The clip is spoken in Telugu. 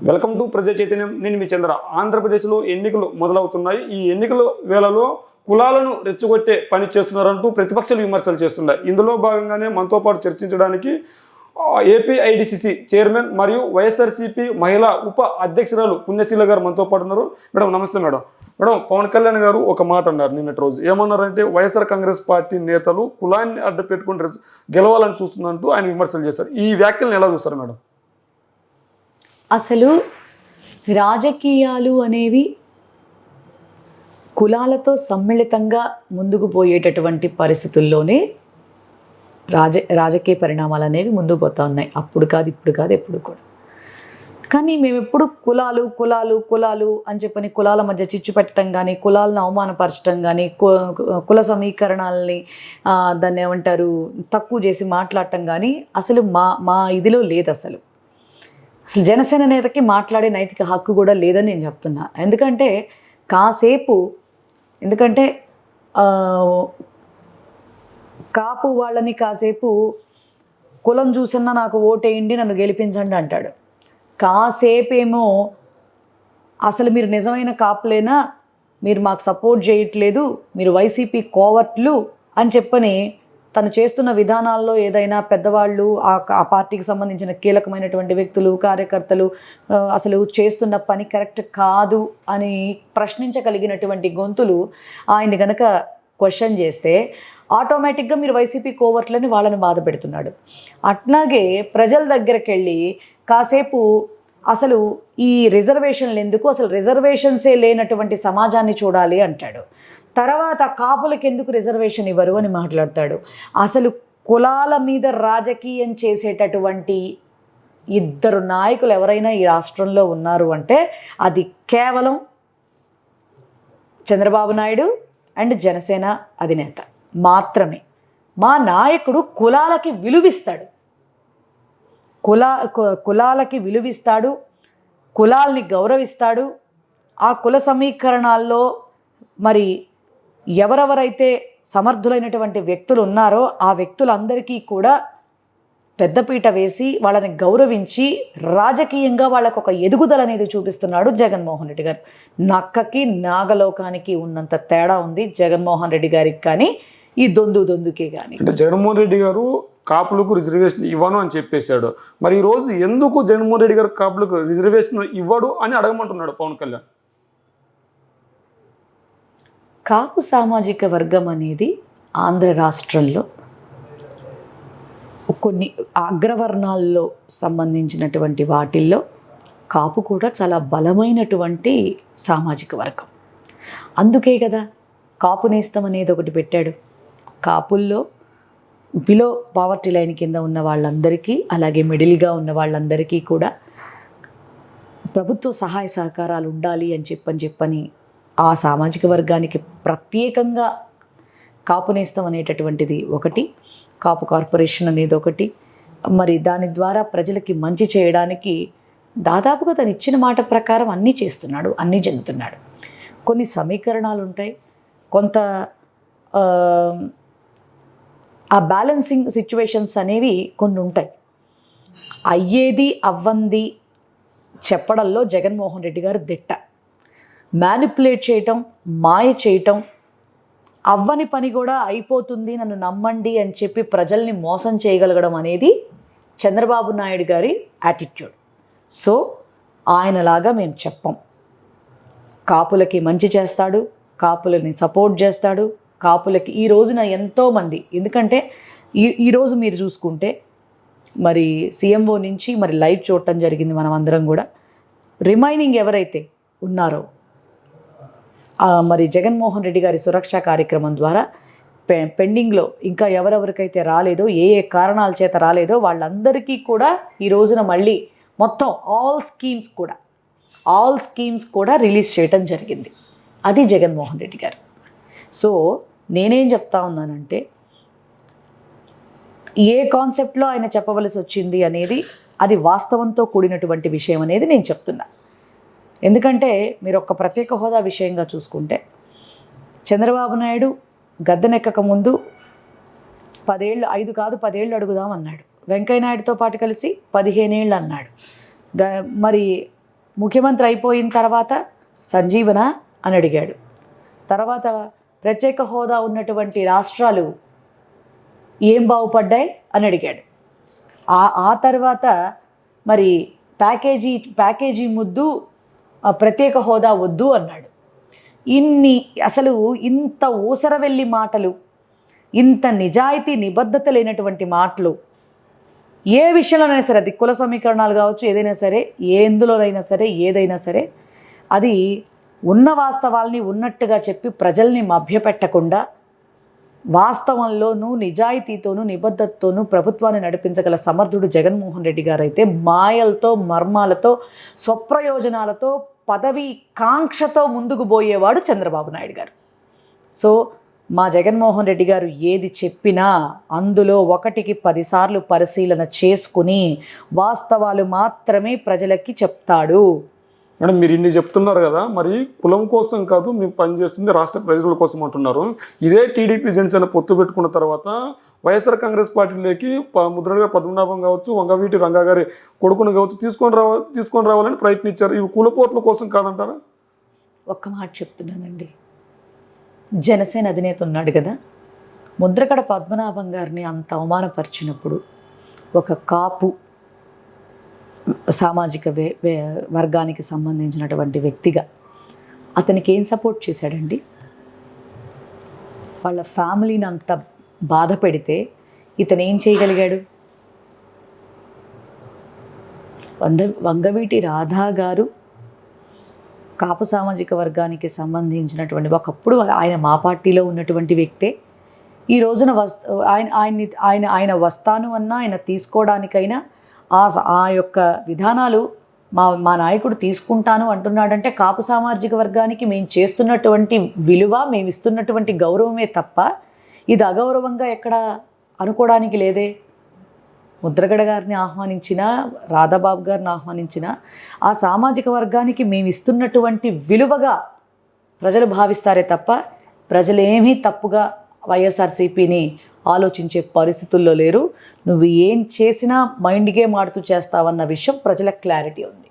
వెల్కమ్ టు ప్రజా చైతన్యం. నేను మీ చంద్ర. ఆంధ్రప్రదేశ్లో ఎన్నికలు మొదలవుతున్నాయి. ఈ ఎన్నికల వేళలో కులాలను రెచ్చగొట్టే పని చేస్తున్నారంటూ ప్రతిపక్షాలు విమర్శలు చేస్తున్నాయి. ఇందులో భాగంగానే మనతో పాటు చర్చించడానికి ఏపీఐడిసిసి చైర్మన్ మరియు వైఎస్ఆర్సీపీ మహిళా ఉప అధ్యక్షురాలు పుణ్యశీల గారు మనతో పాటు ఉన్నారు. మేడం నమస్తే మేడం. మేడం పవన్ కళ్యాణ్ గారు ఒక మాట అన్నారు నిన్నటి రోజు. ఏమన్నారంటే వైఎస్ఆర్ కాంగ్రెస్ పార్టీ నేతలు కులాన్ని అడ్డు పెట్టుకుని గెలవాలని చూస్తున్నట్టు ఆయన విమర్శలు చేశారు. ఈ వ్యాఖ్యలను ఎలా చూస్తారు మేడం? అసలు రాజకీయాలు అనేవి కులాలతో సమ్మిళితంగా ముందుకు పోయేటటువంటి పరిస్థితుల్లోనే రాజ రాజకీయ పరిణామాలు అనేవి ముందుకు పోతా ఉన్నాయి. అప్పుడు కాదు ఇప్పుడు కాదు ఎప్పుడు కూడా. కానీ మేము ఎప్పుడు కులాలు కులాలు కులాలు అని చెప్పని కులాల మధ్య చిచ్చు పెట్టడం కానీ కులాలను అవమానపరచడం కానీ కు- కుల సమీకరణాలని దాన్ని ఏమంటారు తక్కువ చేసి మాట్లాడటం కానీ అసలు మా మా ఇదిలో లేదు అసలు అసలు జనసేన నేతకి మాట్లాడే నైతిక హక్కు కూడా లేదని నేను చెప్తున్నా. ఎందుకంటే కాసేపు ఎందుకంటే కాపు వాళ్ళని కాసేపు కులం చూసన్నా నాకు ఓటేయండి నన్ను గెలిపించండి అంటాడు. కాసేపేమో అసలు మీరు నిజమైన కాపులేనా మీరు మాకు సపోర్ట్ చేయట్లేదు మీరు వైసీపీ కోవర్ట్లు అని చెప్పని తను చేస్తున్న విధానాల్లో ఏదైనా పెద్దవాళ్ళు ఆ పార్టీకి సంబంధించిన కీలకమైనటువంటి వ్యక్తులు కార్యకర్తలు అసలు చేస్తున్న పని కరెక్ట్ కాదు అని ప్రశ్నించగలిగినటువంటి గొంతులు ఆయన్ని గనక క్వశ్చన్ చేస్తే ఆటోమేటిక్గా మీరు వైసీపీ కోవర్ట్లని వాళ్ళని బాధ పెడుతున్నాడు. అట్లాగే ప్రజల దగ్గరికి వెళ్ళి కాసేపు అసలు ఈ రిజర్వేషన్లు ఎందుకు అసలు రిజర్వేషన్సే లేనటువంటి సమాజాన్ని చూడాలి అంటాడు. తర్వాత కాపులకు ఎందుకు రిజర్వేషన్ ఇవ్వరు అని మాట్లాడతాడు. అసలు కులాల మీద రాజకీయం చేసేటటువంటి ఇద్దరు నాయకులు ఎవరైనా ఈ రాష్ట్రంలో ఉన్నారు అంటే అది కేవలం చంద్రబాబు నాయుడు అండ్ జనసేన అధినేత మాత్రమే. మా నాయకుడు కులాలకి విలువిస్తాడు. కులా కు- కులాలకి విలువిస్తాడు కులాల్ని గౌరవిస్తాడు. ఆ కుల సమీకరణాల్లో మరి ఎవరెవరైతే సమర్థులైనటువంటి వ్యక్తులు ఉన్నారో ఆ వ్యక్తులందరికీ కూడా పెద్దపీట వేసి వాళ్ళని గౌరవించి రాజకీయంగా వాళ్ళకు ఒక ఎదుగుదల అనేది చూపిస్తున్నాడు జగన్మోహన్ రెడ్డి గారు. నక్కకి నాగలోకానికి ఉన్నంత తేడా ఉంది జగన్మోహన్ రెడ్డి గారికి కానీ ఈ దొందు దొందుకే కానీ. అంటే జగన్మోహన్ రెడ్డి గారు కాపులకు రిజర్వేషన్ ఇవ్వను అని చెప్పేశాడు. మరి ఈ రోజు ఎందుకు జగన్మోహన్ రెడ్డి గారు కాపులకు రిజర్వేషన్ ఇవ్వడు అని అడగమంటున్నాడు పవన్ కళ్యాణ్? కాపు సామాజిక వర్గం అనేది ఆంధ్ర రాష్ట్రంలో కొన్ని అగ్రవర్ణాల్లో సంబంధించినటువంటి వాటిల్లో కాపు కూడా చాలా బలమైనటువంటి సామాజిక వర్గం. అందుకే కదా కాపు నేస్తం అనేది ఒకటి పెట్టాడు. కాపుల్లో బిలో పావర్టీ లైన్ కింద ఉన్న వాళ్ళందరికీ అలాగే మిడిల్గా ఉన్న వాళ్ళందరికీ కూడా ప్రభుత్వ సహాయ సహకారాలు ఉండాలి అని చెప్పని చెప్పని ఆ సామాజిక వర్గానికి ప్రత్యేకంగా కాపు నేస్తం అనేటటువంటిది ఒకటి కాపు కార్పొరేషన్ అనేది ఒకటి. మరి దాని ద్వారా ప్రజలకి మంచి చేయడానికి దాదాపుగా తను ఇచ్చిన మాట ప్రకారం అన్నీ చేస్తున్నాడు అన్నీ చెందుతున్నాడు. కొన్ని సమీకరణాలు ఉంటాయి. కొంత ఆ, ఆ బ్యాలెన్సింగ్ సిచ్యువేషన్స్ అనేవి కొన్ని ఉంటాయి. అయ్యేది అవ్వంది చెప్పడంలో జగన్మోహన్ రెడ్డి గారు దిట్ట. మ్యానిపులేట్ చేయటం మాయ చేయటం అవ్వని పని కూడా అయిపోతుంది నన్ను నమ్మండి అని చెప్పి ప్రజల్ని మోసం చేయగలగడం అనేది చంద్రబాబు నాయుడు గారి యాటిట్యూడ్ సో ఆయనలాగా మేము చెప్పం. కాపులకి మంచి చేస్తాడు కాపులని సపోర్ట్ చేస్తాడు కాపులకి ఈ రోజున ఎంతోమంది ఎందుకంటే ఈ ఈరోజు మీరు చూసుకుంటే మరి సీఎంఓ నుంచి మరి లైవ్ చూడటం జరిగింది మనం అందరం కూడా. రిమైనింగ్ ఎవరైతే ఉన్నారో మరి జగన్మోహన్ రెడ్డి గారి సురక్ష కార్యక్రమం ద్వారా పె పెండింగ్లో ఇంకా ఎవరెవరికైతే రాలేదో ఏ ఏ కారణాల చేత రాలేదో వాళ్ళందరికీ కూడా ఈ రోజున మళ్ళీ మొత్తం ఆల్ స్కీమ్స్ కూడా ఆల్ స్కీమ్స్ కూడా రిలీజ్ చేయటం జరిగింది. అది జగన్మోహన్ రెడ్డి గారు. సో నేనేం చెప్తా ఉన్నానంటే ఏ కాన్సెప్ట్లో ఆయన చెప్పవలసి వచ్చింది అనేది అది వాస్తవంతో కూడినటువంటి విషయం అనేది నేను చెప్తున్నా. ఎందుకంటే మీరు ఒక ప్రత్యేక హోదా విషయంగా చూసుకుంటే చంద్రబాబు నాయుడు గద్దెనెక్కక ముందు పదేళ్ళు ఐదు కాదు పదేళ్ళు అడుగుదాం అన్నాడు. వెంకయ్య నాయుడుతో పాటు కలిసి పదిహేనేళ్ళు అన్నాడు. గ మరి ముఖ్యమంత్రి అయిపోయిన తర్వాత సంజీవన అని అడిగాడు. తర్వాత ప్రత్యేక హోదా ఉన్నటువంటి రాష్ట్రాలు ఏం బాగుపడ్డాయి అని అడిగాడు. ఆ ఆ తర్వాత మరి ప్యాకేజీ ప్యాకేజీ ముద్దు ప్రత్యేక హోదా వద్దు అన్నాడు. ఇన్ని అసలు ఇంత ఊసరవెల్లి మాటలు ఇంత నిజాయితీ నిబద్ధత లేనటువంటి మాటలు ఏ విషయంలోనైనా సరే అది కుల సమీకరణాలు కావచ్చు ఏదైనా సరే ఎందులోనైనా సరే ఏదైనా సరే అది ఉన్న వాస్తవాల్ని ఉన్నట్టుగా చెప్పి ప్రజల్ని మభ్యపెట్టకుండా వాస్తవంలోనూ నిజాయితీతోనూ నిబద్ధతతోనూ ప్రభుత్వాన్ని నడిపించగల సమర్థుడు జగన్మోహన్ రెడ్డి గారు అయితే మాయలతో మర్మాలతో స్వప్రయోజనాలతో పదవి కాంక్షతో ముందుకు పోయేవాడు చంద్రబాబు నాయుడు గారు. సో మా జగన్మోహన్ రెడ్డి గారు ఏది చెప్పినా అందులో ఒకటికి పదిసార్లు పరిశీలన చేసుకుని వాస్తవాలు మాత్రమే ప్రజలకి చెప్తాడు. మేడం మీరు ఇన్ని చెప్తున్నారు కదా మరి కులం కోసం కాదు మేము పనిచేస్తుంది రాష్ట్ర ప్రజల కోసం అంటున్నారు. ఇదే టీడీపీ జనసేన పొత్తు పెట్టుకున్న తర్వాత వైఎస్ఆర్ కాంగ్రెస్ పార్టీలోకి ప- పద్మనాభం కావచ్చు వంగవీటి రంగా గారి కొడుకును కావచ్చు తీసుకొని రావ తీసుకొని రావాలని ప్రయత్నించారు. ఇవి కులపోట్ల కోసం కాదంటారా? ఒక్క మాట చెప్తున్నానండి. జనసేన అధినేత ఉన్నాడు కదా. ముద్రగడ పద్మనాభం గారిని అంత అవమానపరిచినప్పుడు ఒక కాపు సామాజిక వే వే- వర్గానికి సంబంధించినటువంటి వ్యక్తిగా అతనికి ఏం సపోర్ట్ చేశాడండి? వాళ్ళ ఫ్యామిలీని అంత బాధ పెడితే ఇతను ఏం చేయగలిగాడు? వంద వంగవీటి రాధా గారు కాపు సామాజిక వర్గానికి సంబంధించినటువంటి ఒకప్పుడు ఆయన మా పార్టీలో ఉన్నటువంటి వ్యక్తే. ఈ రోజున వస్ ఆయన ఆయన్ని ఆయన ఆయన వస్తాను అన్నా ఆయన తీసుకోవడానికైనా ఆ స- ఆ యొక్క విధానాలు మా మా నాయకుడు తీసుకుంటాను అంటున్నాడంటే కాపు సామాజిక వర్గానికి మేము చేస్తున్నటువంటి విలువ మేము ఇస్తున్నటువంటి గౌరవమే తప్ప ఇది అగౌరవంగా ఎక్కడ అనుకోవడానికి లేదే. ముద్రగడ గారిని ఆహ్వానించిన రాధాబాబు గారిని ఆహ్వానించిన ఆ సామాజిక వర్గానికి మేము ఇస్తున్నటువంటి విలువగా ప్రజలు భావిస్తారే తప్ప ప్రజలేమీ తప్పుగా వైఎస్ఆర్సీపీని ఆలోచించే పరిస్థితుల్లో లేరు. నువ్వు ఏం చేసినా మైండ్ గేమ్ ఆడుతూ చేస్తావన్న విషయం ప్రజలకు క్లారిటీ ఉంది.